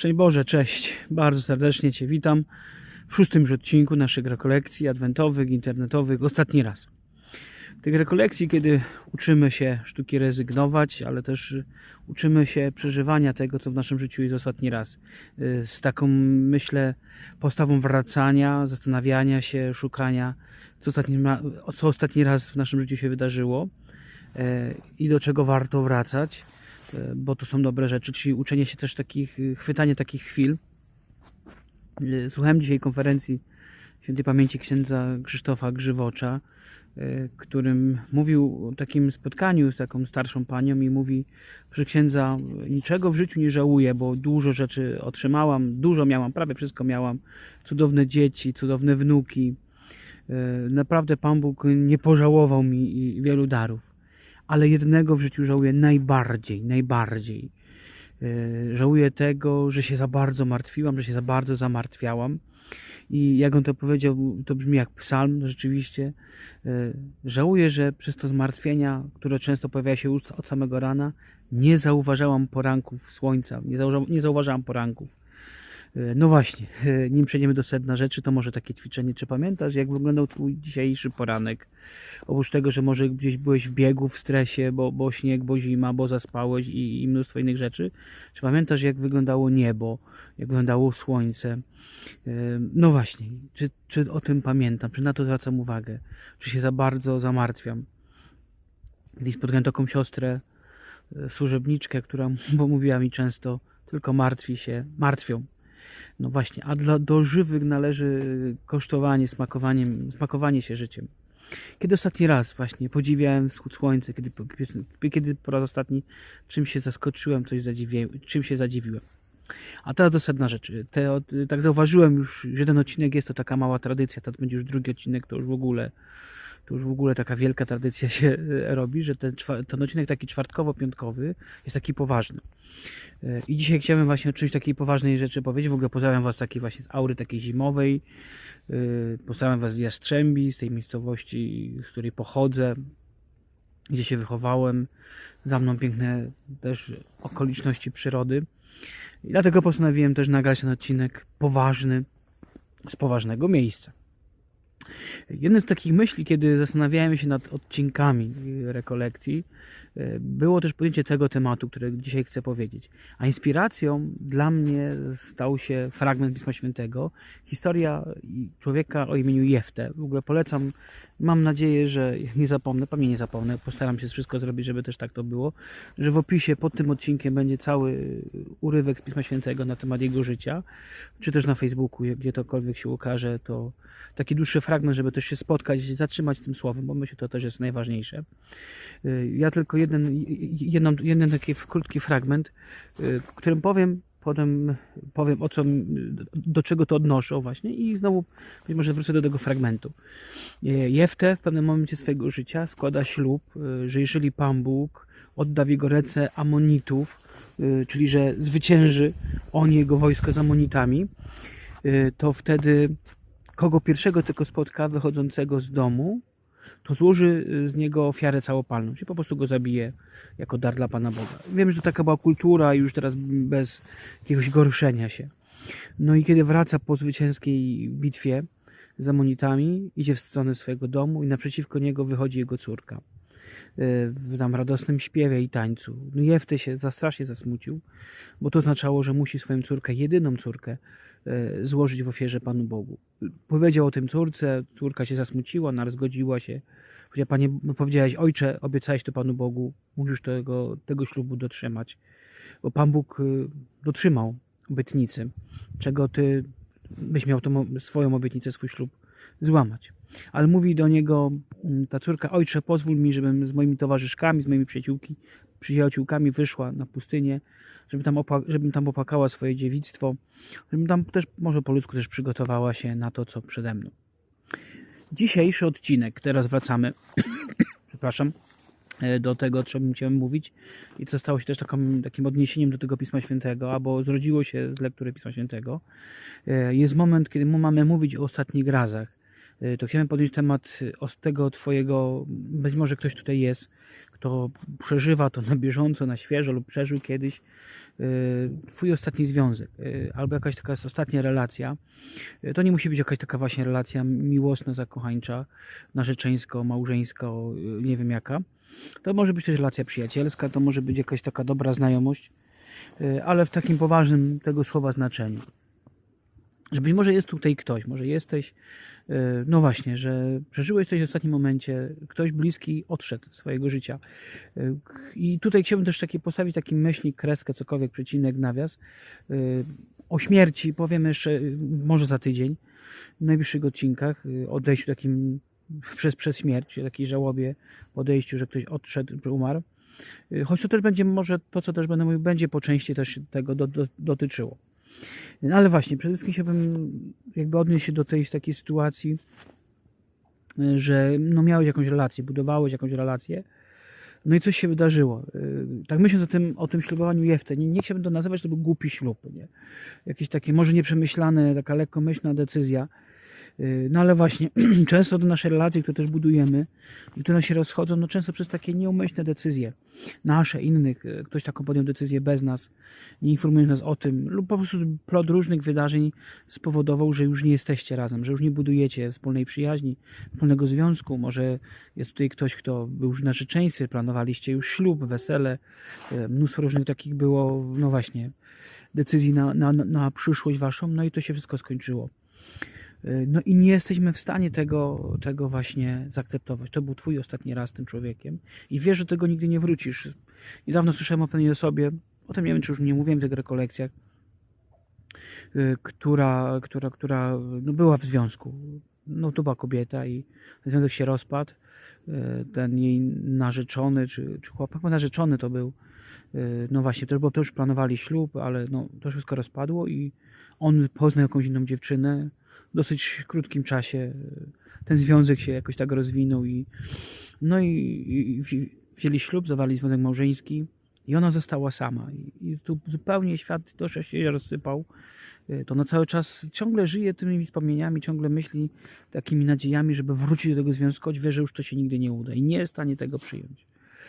Szczęść Boże, cześć. Bardzo serdecznie Cię witam w szóstym już odcinku naszych rekolekcji adwentowych, internetowych. Ostatni raz. Tych rekolekcji, kiedy uczymy się sztuki rezygnować, ale też uczymy się przeżywania tego, co w naszym życiu jest ostatni raz. Z taką, myślę, postawą wracania, zastanawiania się, szukania, co ostatni, co ostatni raz w naszym życiu się wydarzyło y, i do czego warto wracać e, bo to są dobre rzeczy, czyli uczenie się też takich, y, chwytanie takich chwil. Y, Słuchałem dzisiaj konferencji świętej pamięci księdza Krzysztofa Grzywocza, y, którym mówił o takim spotkaniu z taką starszą panią i mówi, że księdza niczego w życiu nie żałuję, bo dużo rzeczy otrzymałam, dużo miałam, prawie wszystko miałam, cudowne dzieci, cudowne wnuki. Naprawdę Pan Bóg nie pożałował mi wielu darów ale jednego w życiu żałuję najbardziej, najbardziej. Yy, Żałuję tego, że się za bardzo martwiłam, że się za bardzo zamartwiałam. I jak on to powiedział, to brzmi jak psalm, rzeczywiście. Yy, Żałuję, że przez to zmartwienia, które często pojawia się już od samego rana, nie zauważałam poranków słońca, nie, zauża- nie zauważałam poranków. Yy, No właśnie, yy, nim przejdziemy do sedna rzeczy, to może takie ćwiczenie. Czy pamiętasz, jak wyglądał Twój dzisiejszy poranek? Oprócz tego, że może gdzieś byłeś w biegu, w stresie, bo, bo śnieg, bo zima, bo zaspałeś i, i mnóstwo innych rzeczy. Czy pamiętasz, jak wyglądało niebo, jak wyglądało słońce? Yy, No właśnie, czy, czy o tym pamiętam, czy na to zwracam uwagę, czy się za bardzo zamartwiam? Kiedyś spotkałem taką siostrę, służebniczkę, która mówiła mi często, tylko martwi się, martwią. No właśnie, a dla, do żywych należy kosztowanie, smakowanie, smakowanie się życiem. Kiedy ostatni raz właśnie podziwiałem wschód słońca, kiedy, kiedy po raz ostatni czym się zaskoczyłem, coś zadziwiłem, czym się zadziwiłem. A teraz do sedna rzeczy. Te, tak zauważyłem już, że ten odcinek jest to taka mała tradycja, to będzie już drugi odcinek, to już w ogóle to już w ogóle taka wielka tradycja się e, robi, że ten, ten odcinek taki czwartkowo-piątkowy jest taki poważny. E, I dzisiaj chciałbym właśnie o czymś takiej poważnej rzeczy powiedzieć. W ogóle pozdrawiam Was takiej właśnie z aury takiej zimowej. Yy, Pozdrawiam Was z Jastrzębi, z tej miejscowości, z której pochodzę, gdzie się wychowałem. Za mną piękne też okoliczności przyrody. I dlatego postanowiłem też nagrać ten odcinek poważny, z poważnego miejsca. Jedne z takich myśli, kiedy zastanawiałem się nad odcinkami rekolekcji, y, było też podjęcie tego tematu, który dzisiaj chcę powiedzieć. A inspiracją dla mnie stał się fragment Pisma Świętego, historia człowieka o imieniu Jefte. W ogóle polecam, mam nadzieję, że nie zapomnę, pewnie nie zapomnę, postaram się wszystko zrobić, żeby też tak to było, że w opisie pod tym odcinkiem będzie cały urywek z Pisma Świętego na temat jego życia, czy też na Facebooku, gdzie tokolwiek się ukaże, to taki dłuższy fragment, żeby też się spotkać, zatrzymać tym słowem, bo myślę, że to też jest najważniejsze. Y, Ja tylko jeden, jedną, jeden taki krótki fragment, y, w którym powiem, potem powiem o co, do czego to odnoszę właśnie i znowu być może wrócę do tego fragmentu. Y, Jefte w pewnym momencie swojego życia składa ślub, że jeżeli Pan Bóg odda w jego ręce Amonitów, czyli że zwycięży on jego wojsko z Amonitami, to wtedy kogo pierwszego tylko spotka wychodzącego z domu, to złoży y, z niego ofiarę całopalną, czyli po prostu go zabije jako dar dla Pana Boga. Wiem, że to taka była kultura już teraz bez jakiegoś gorszenia się. No i kiedy wraca po zwycięskiej bitwie z Amonitami, idzie w stronę swojego domu i naprzeciwko niego wychodzi jego córka. Y, W tam radosnym śpiewie i tańcu. No Jefty się za strasznie zasmucił, bo to oznaczało, że musi swoją córkę, jedyną córkę, złożyć w ofierze Panu Bogu. Powiedział o tym córce, córka się zasmuciła, ona zgodziła się. Powiedziała, panie, powiedziałeś, ojcze, obiecałeś to Panu Bogu, musisz tego, tego ślubu dotrzymać. Bo Pan Bóg y, dotrzymał obietnicy, czego ty byś miał tą swoją obietnicę, swój ślub złamać. Ale mówi do niego mm, ta córka, ojcze, pozwól mi, żebym z moimi towarzyszkami, z moimi przyjaciółki, przyjaciółkami wyszła na pustynię, żeby tam, żebym tam opłakała swoje dziewictwo, żebym tam też, może po ludzku też przygotowała się na to, co przede mną. Dzisiejszy odcinek, teraz wracamy, przepraszam, e, do tego, o czym chciałem mówić i to stało się też taką, takim odniesieniem do tego Pisma Świętego, albo zrodziło się z lektury Pisma Świętego. E, Jest moment, kiedy mamy mówić o ostatnich razach, y, to chciałem podjąć temat z tego twojego, być może ktoś tutaj jest, kto przeżywa to na bieżąco, na świeżo lub przeżył kiedyś y, twój ostatni związek, y, albo jakaś taka ostatnia relacja. Y, To nie musi być jakaś taka właśnie relacja miłosna, zakochańcza, narzeczeńsko, małżeńsko, nie wiem jaka. To może być też relacja przyjacielska, to może być jakaś taka dobra znajomość, ale w takim poważnym tego słowa znaczeniu. Że być może jest tutaj ktoś, może jesteś, y, no właśnie, że przeżyłeś coś w ostatnim momencie, ktoś bliski odszedł z swojego życia. Y, I tutaj chciałbym też takie postawić taki myślnik, kreskę, cokolwiek, przecinek, nawias. y, O śmierci powiem jeszcze może za tydzień, w najbliższych odcinkach, odejściu takim przez, przez śmierć, takiej żałobie, podejściu, że ktoś odszedł, umarł. Choć to też będzie, może to, co też będę mówił, będzie po części też tego do, do, dotyczyło. No ale właśnie, przede wszystkim chciałbym jakby odnieść się do tej takiej sytuacji, y, że no miałeś jakąś relację, budowałeś jakąś relację, no i coś się wydarzyło. Y, Tak myśląc o tym, o tym ślubowaniu Jefte, nie, nie chciałbym to nazywać, to był głupi ślub, nie? Jakieś takie może nieprzemyślane, taka lekkomyślna decyzja, No ale właśnie, często do naszej relacji, które też budujemy i które się rozchodzą, no często przez takie nieumyślne decyzje nasze, innych, y, ktoś taką podjął decyzję bez nas, nie informując nas o tym, lub po prostu plot różnych wydarzeń spowodował, że już nie jesteście razem, że już nie budujecie wspólnej przyjaźni, wspólnego związku. Może jest tutaj ktoś, kto był już w narzeczeństwie, planowaliście już ślub, wesele, y, mnóstwo różnych takich było, no właśnie, decyzji na, na, na przyszłość waszą, no i to się wszystko skończyło. Y, No i nie jesteśmy w stanie tego, tego właśnie zaakceptować. To był twój ostatni raz z tym człowiekiem i wiesz, że tego nigdy nie wrócisz. Niedawno słyszałem o pewnej osobie, o tym nie wiem, czy już nie mówiłem w tych rekolekcjach, y, która, która, która no była w związku. No to była kobieta i związek się rozpadł. Y, Ten jej narzeczony, czy, czy chłopak, narzeczony to był, no właśnie, to, bo to już planowali ślub, ale no, to wszystko rozpadło i on poznał jakąś inną dziewczynę, dosyć krótkim czasie ten związek się jakoś tak rozwinął i no i, i wzi- wzięli ślub, zawali związek małżeński i ona została sama i, i tu zupełnie świat też się rozsypał. Y, To na cały czas ciągle żyje tymi wspomnieniami, ciągle myśli takimi nadziejami, żeby wrócić do tego związku, choć wie, że już to się nigdy nie uda i nie jest w stanie tego przyjąć.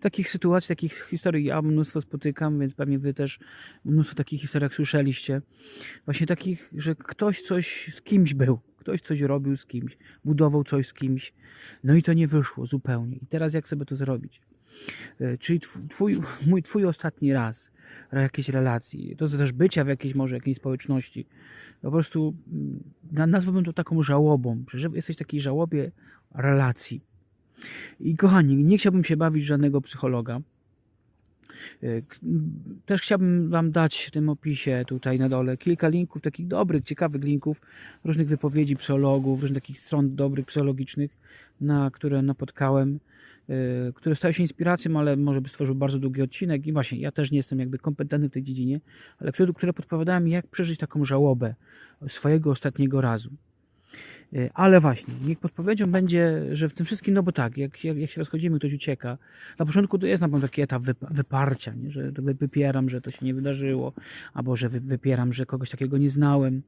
Takich sytuacji, takich historii ja mnóstwo spotykam, więc pewnie wy też mnóstwo takich historii słyszeliście. Właśnie takich, że ktoś coś z kimś był, ktoś coś robił z kimś, budował coś z kimś, no i to nie wyszło zupełnie. I teraz jak sobie to zrobić? E, Czyli tw- twój, mój, twój ostatni raz ra- jakiejś relacji, to też bycia w jakiejś może jakiejś społeczności, po prostu mm, na- nazwałbym to taką żałobą, że jesteś w takiej żałobie relacji. I kochani, nie chciałbym się bawić żadnego psychologa. E, Też chciałbym Wam dać w tym opisie tutaj na dole kilka linków, takich dobrych, ciekawych linków, różnych wypowiedzi psychologów, różnych takich stron dobrych psychologicznych, na które napotkałem, e, które stały się inspiracją, ale może by stworzył bardzo długi odcinek. I właśnie, ja też nie jestem jakby kompetentny w tej dziedzinie, ale które, które podpowiadają mi, jak przeżyć taką żałobę swojego ostatniego razu. E, Ale właśnie, niech podpowiedzią będzie, że w tym wszystkim, no bo tak, jak, jak, jak się rozchodzimy, ktoś ucieka. Na początku to jest na pewno taki etap wypa- wyparcia, nie? że wypieram, że to się nie wydarzyło, albo że wy- wypieram, że kogoś takiego nie znałem.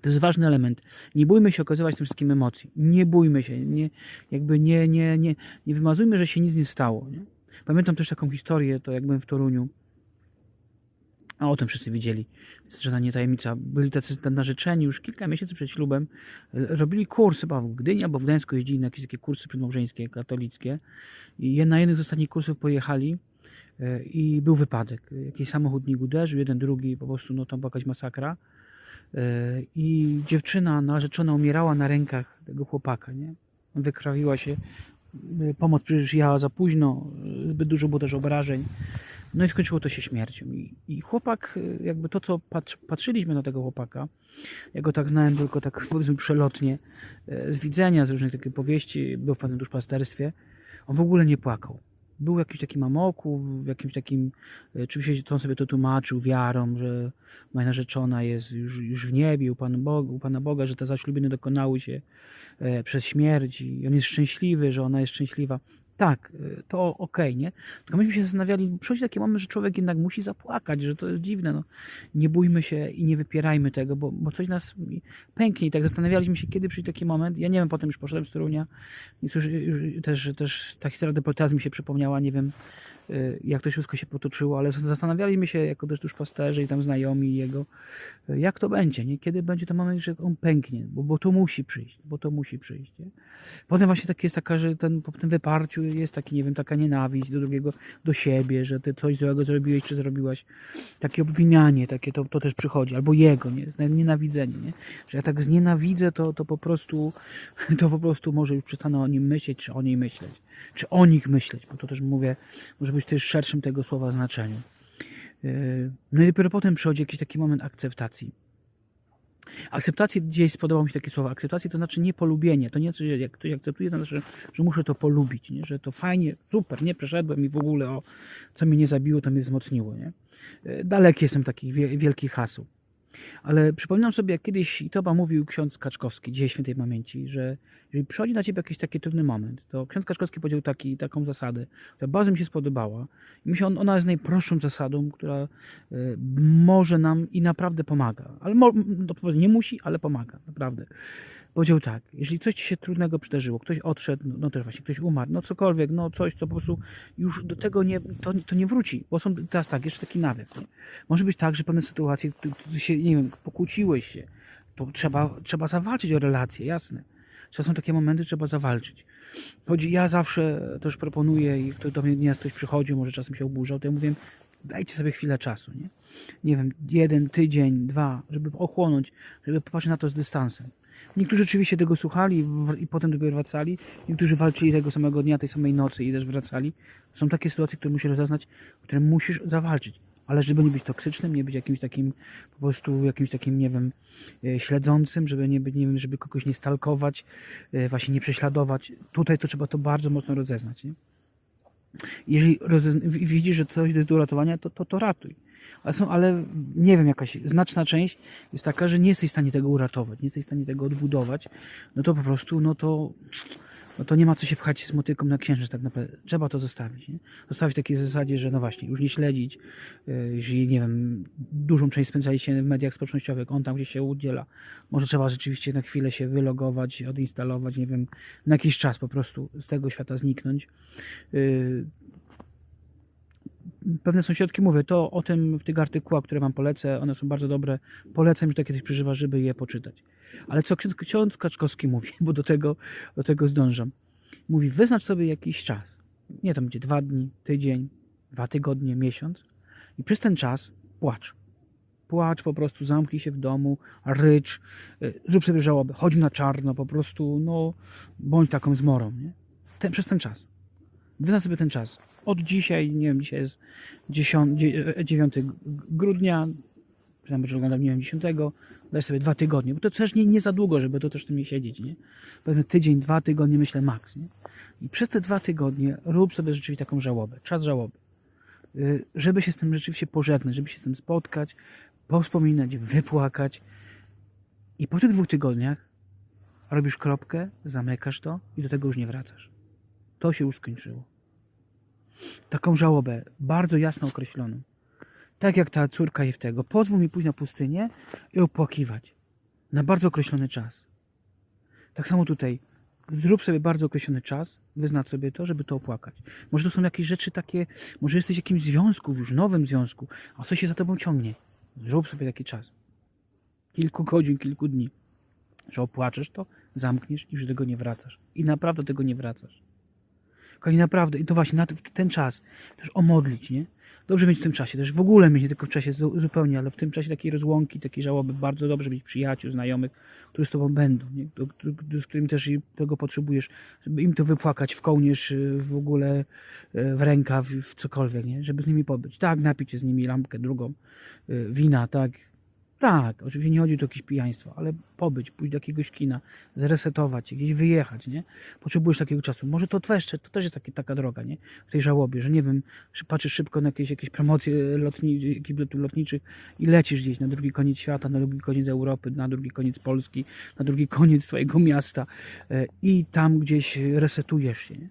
To jest ważny element. Nie bójmy się okazywać tym wszystkim emocji. Nie bójmy się. Nie, jakby nie, nie, nie, nie wymazujmy, że się nic nie stało. Nie? Pamiętam też taką historię, to jak byłem w Toruniu, a o tym wszyscy wiedzieli, jest żadna nie tajemnica. Byli tacy narzeczeni już kilka miesięcy przed ślubem. Robili kurs chyba w Gdyni albo w Gdańsku jeździli na jakieś takie kursy przedmałżeńskie, katolickie. I na jednych z ostatnich kursów pojechali e, i był wypadek. Jakiś samochód nich uderzył, jeden, drugi, po prostu no tam była jakaś masakra. E, I dziewczyna narzeczona umierała na rękach tego chłopaka, nie? Wykrawiła się. E, Pomoc przyjechała za późno, zbyt dużo było też obrażeń. No i skończyło to się śmiercią. I, i chłopak, y, jakby to, co patrz, patrzyliśmy na tego chłopaka, ja go tak znałem tylko tak powiedzmy przelotnie, e, z widzenia, z różnych takich powieści, był pewnym duszpasterstwie, on w ogóle nie płakał. Był w jakimś takim amoku, w jakimś takim, e, oczywiście to on sobie to tłumaczył wiarą, że moja narzeczona jest już, już w niebie u Pana, Boga, u Pana Boga, że te zaślubiny dokonały się e, przez śmierć i on jest szczęśliwy, że ona jest szczęśliwa. Tak, y, to okej, nie? Tylko myśmy się zastanawiali, przychodzi taki moment, że człowiek jednak musi zapłakać, że to jest dziwne, no. Nie bójmy się i nie wypierajmy tego, bo, bo coś nas pęknie i tak zastanawialiśmy się, kiedy przyjdzie taki moment. Ja nie wiem, potem już poszedłem z Torunia i cóż, już też, też ta historia deportacji mi się przypomniała, nie wiem, y, jak to wszystko się potoczyło, ale zastanawialiśmy się, jako też tuż pasterzy i tam znajomi jego, y, jak to będzie, nie? Kiedy będzie ten moment, że on pęknie, bo, bo to musi przyjść, bo to musi przyjść, nie? Potem właśnie tak jest taka, że ten, po tym wyparciu jest taki, nie wiem, taka nienawiść do drugiego, do siebie, że ty coś złego zrobiłeś, czy zrobiłaś. Takie obwinianie, takie to, to też przychodzi. Albo jego, nie? Nienawidzenie, nie? Że ja tak znienawidzę, to, to po prostu to po prostu może już przestanę o nim myśleć, czy o niej myśleć. Czy o nich myśleć, bo to też mówię, może być też szerszym tego słowa znaczeniu. Yy, No i dopiero potem przychodzi jakiś taki moment akceptacji. Akceptacji, gdzieś spodobał mi się takie słowo. Akceptacja to znaczy nie polubienie. To nie, że jak ktoś akceptuje, to znaczy, że muszę to polubić, nie? że to fajnie, super, nie przeszedłem i w ogóle o, co mnie nie zabiło, to mnie wzmocniło. Nie? E, Daleki jestem takich wie- wielkich haseł. Ale przypominam sobie, jak kiedyś, i to mówił ksiądz Kaczkowski, dzisiaj świętej pamięci, że jeżeli przychodzi na ciebie jakiś taki trudny moment, to ksiądz Kaczkowski powiedział taki, taką zasadę, która bardzo mi się spodobała. I myślę, on- ona jest najprostszą zasadą, która y, może nam i naprawdę pomaga. Ale no, nie musi, ale pomaga, naprawdę. Powiedział tak, jeżeli coś ci się trudnego przydarzyło, ktoś odszedł, no, no też właśnie ktoś umarł, no cokolwiek, no coś, co po prostu już do tego nie, to, to nie wróci, bo są teraz tak, jeszcze taki nawias, nie? Może być tak, że pewne sytuacje, tu, tu się, nie wiem, pokłóciłeś się, to trzeba, trzeba zawalczyć o relacje, jasne. Czasem są takie momenty, trzeba zawalczyć. Chodzi, ja zawsze też proponuję, i kto do mnie nieraz ktoś przychodził, może czasem się oburzał, to ja mówię, dajcie sobie chwilę czasu, nie? Nie wiem, jeden tydzień, dwa, żeby ochłonąć, żeby popatrzeć na to z dystansem. Niektórzy oczywiście tego słuchali i potem dopiero wracali. Niektórzy walczyli tego samego dnia, tej samej nocy i też wracali. Są takie sytuacje, które musisz rozeznać, które musisz zawalczyć. Ale żeby nie być toksycznym, nie być jakimś takim, po prostu jakimś takim, nie wiem, e, śledzącym, żeby nie być, nie wiem, żeby kogoś nie stalkować, e, właśnie nie prześladować. Tutaj to trzeba to bardzo mocno rozeznać, nie? Jeżeli widzisz, że coś jest do uratowania, to, to, to ratuj. Ale, są, ale nie wiem, jakaś znaczna część jest taka, że nie jesteś w stanie tego uratować, nie jesteś w stanie tego odbudować, no to po prostu, no to, no to nie ma co się pchać z motyką na księżyc tak naprawdę. Trzeba to zostawić. Nie? Zostawić w takiej zasadzie, że no właśnie, już nie śledzić, yy, jeżeli, nie wiem, dużą część spędzaliście w mediach społecznościowych, on tam gdzieś się udziela. Może trzeba rzeczywiście na chwilę się wylogować, odinstalować, nie wiem, na jakiś czas po prostu z tego świata zniknąć. Pewne są środki, mówię, to o tym w tych artykułach, które wam polecę, one są bardzo dobre. Polecam, że takie coś przeżywa, żeby je poczytać. Ale co ksiądz, ksiądz Kaczkowski mówi, bo do tego, do tego zdążam. Mówi, wyznacz sobie jakiś czas. Nie tam będzie dwa dni, tydzień, dwa tygodnie, miesiąc. I przez ten czas płacz. Płacz po prostu, zamknij się w domu, rycz, y, zrób sobie żałobę, chodź na czarno, po prostu, no, bądź taką zmorą, nie? Ten, przez ten czas. Wyznacz sobie ten czas. Od dzisiaj, nie wiem, dzisiaj jest 10, dzie- 9 grudnia, przynajmniej, że oglądam, nie wiem, 10, daj sobie dwa tygodnie, bo to też nie, nie za długo, żeby to też w tym nie siedzieć, nie? Powiedzmy tydzień, dwa tygodnie, myślę, maks, nie? I przez te dwa tygodnie rób sobie rzeczywiście taką żałobę, czas żałoby. Y, Żeby się z tym rzeczywiście pożegnać, żeby się z tym spotkać, powspominać, wypłakać. I po tych dwóch tygodniach robisz kropkę, zamykasz to i do tego już nie wracasz. To się już skończyło. Taką żałobę, bardzo jasno określoną. Tak jak ta córka Jeftego. Pozwól mi pójść na pustynię i opłakiwać. Na bardzo określony czas. Tak samo tutaj. Zrób sobie bardzo określony czas, wyznacz sobie to, żeby to opłakać. Może to są jakieś rzeczy takie, może jesteś w jakimś związku, już nowym związku, a coś się za tobą ciągnie. Zrób sobie taki czas. Kilku godzin, kilku dni. Że opłaczesz to, zamkniesz i już do tego nie wracasz. I naprawdę do tego nie wracasz. Kochani, naprawdę, i to właśnie na ten czas też omodlić, nie? Dobrze mieć w tym czasie, też w ogóle mieć, nie tylko w czasie zu- zupełnie, ale w tym czasie takiej rozłąki, takiej żałoby, bardzo dobrze mieć przyjaciół, znajomych, którzy z tobą będą, nie? Do, do, z którymi też tego potrzebujesz, żeby im to wypłakać w kołnierz, y, w ogóle y, w rękaw, w cokolwiek, nie? Żeby z nimi pobyć. Tak, napić się z nimi lampkę drugą, y, wina, tak, tak, oczywiście nie chodzi tu o jakieś pijaństwo, ale pobyć, pójść do jakiegoś kina, zresetować gdzieś wyjechać, nie? Potrzebujesz takiego czasu. Może to też, to też jest taki, taka droga, nie? W tej żałobie, że nie wiem, patrzysz szybko na jakieś, jakieś promocje lotni, jakichś biletów lotniczych i lecisz gdzieś na drugi koniec świata, na drugi koniec Europy, na drugi koniec Polski, na drugi koniec twojego miasta e, i tam gdzieś resetujesz się, nie?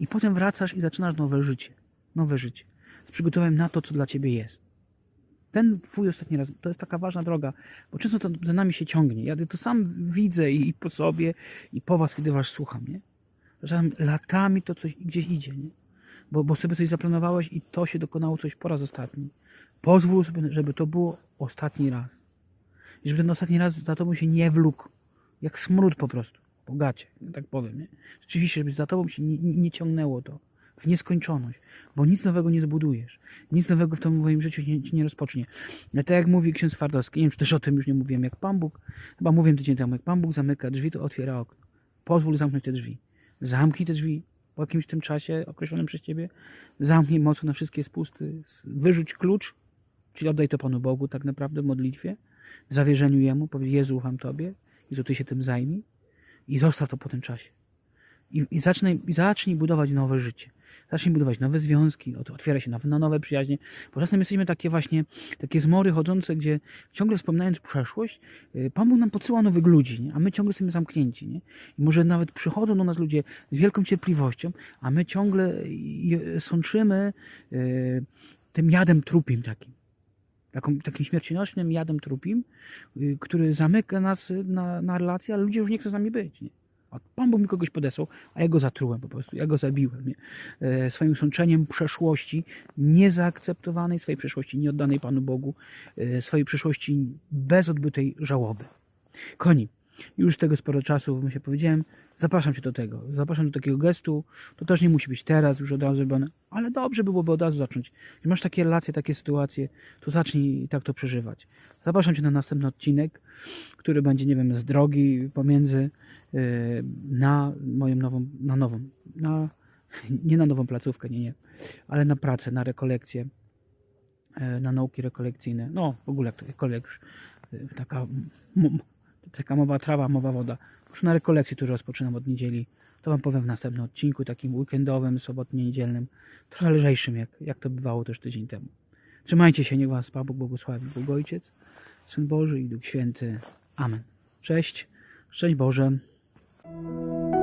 I potem wracasz i zaczynasz nowe życie. Nowe życie. Z przygotowaniem na to, co dla ciebie jest. Ten twój ostatni raz, to jest taka ważna droga, bo często to za nami się ciągnie. Ja to sam widzę i po sobie, i po was, kiedy was słucham, nie? Że tam latami to coś gdzieś idzie, nie? Bo, bo sobie coś zaplanowałeś i to się dokonało coś po raz ostatni. Pozwól sobie, żeby to było ostatni raz. I żeby ten ostatni raz za tobą się nie wlókł. Jak smród po prostu. Bogacie, tak powiem, nie? Rzeczywiście, żeby za tobą się nie nie ciągnęło to w nieskończoność, bo nic nowego nie zbudujesz. Nic nowego w tym moim życiu nie, nie rozpocznie. Ale tak jak mówi ksiądz Twardowski, nie wiem, czy też o tym już nie mówiłem, jak Pan Bóg, chyba mówiłem tydzień temu, jak Pan Bóg zamyka drzwi, to otwiera okno. Pozwól zamknąć te drzwi. Zamknij te drzwi po jakimś tym czasie określonym przez Ciebie. Zamknij mocno na wszystkie spusty. Wyrzuć klucz, czyli oddaj to Panu Bogu tak naprawdę w modlitwie, w zawierzeniu Jemu, powiedz Jezu, ufam Tobie, Jezu, Ty się tym zajmij i zostaw to po tym czasie. I, i, zacznij, I zacznij budować nowe życie. Zacznij budować nowe związki, ot- otwiera się na nowe przyjaźnie. Bo czasem jesteśmy takie właśnie, takie zmory chodzące, gdzie ciągle wspominając przeszłość, y, Pan Bóg nam podsyła nowych ludzi, nie? a my ciągle jesteśmy zamknięci. Nie? I może nawet przychodzą do nas ludzie z wielką cierpliwością, a my ciągle sączymy y, tym jadem trupim takim. Taką, takim śmiercionośnym jadem trupim, y, który zamyka nas na, na relacje, ale ludzie już nie chcą z nami być. Nie? Pan Bóg mi kogoś podesłał, a ja go zatrułem po prostu, ja go zabiłem. Nie? E, swoim sączeniem przeszłości niezaakceptowanej, swojej przeszłości nieoddanej Panu Bogu, e, swojej przeszłości bez odbytej żałoby. Koni, już tego sporo czasu, jak się powiedziałem, zapraszam Cię do tego. Zapraszam do takiego gestu. To też nie musi być teraz, już od razu zrobione, ale dobrze byłoby od razu zacząć. Jeśli masz takie relacje, takie sytuacje, to zacznij tak to przeżywać. Zapraszam Cię na następny odcinek, który będzie, nie wiem, z drogi pomiędzy na moją nową, na nową, na, nie na nową placówkę, nie, nie, ale na pracę, na rekolekcję, yy, na nauki rekolekcyjne. No, w ogóle jakkolwiek już yy, taka, taka mowa trawa, mowa woda. Już na rekolekcji, który rozpoczynam od niedzieli, to Wam powiem w następnym odcinku, takim weekendowym, sobotnie, niedzielnym, trochę lżejszym, jak, jak to bywało też tydzień temu. Trzymajcie się, niech Was Pan Bóg błogosławi, Bóg Ojciec, Syn Boży i Duch Święty. Amen. Cześć, szczęść Boże. Thank you.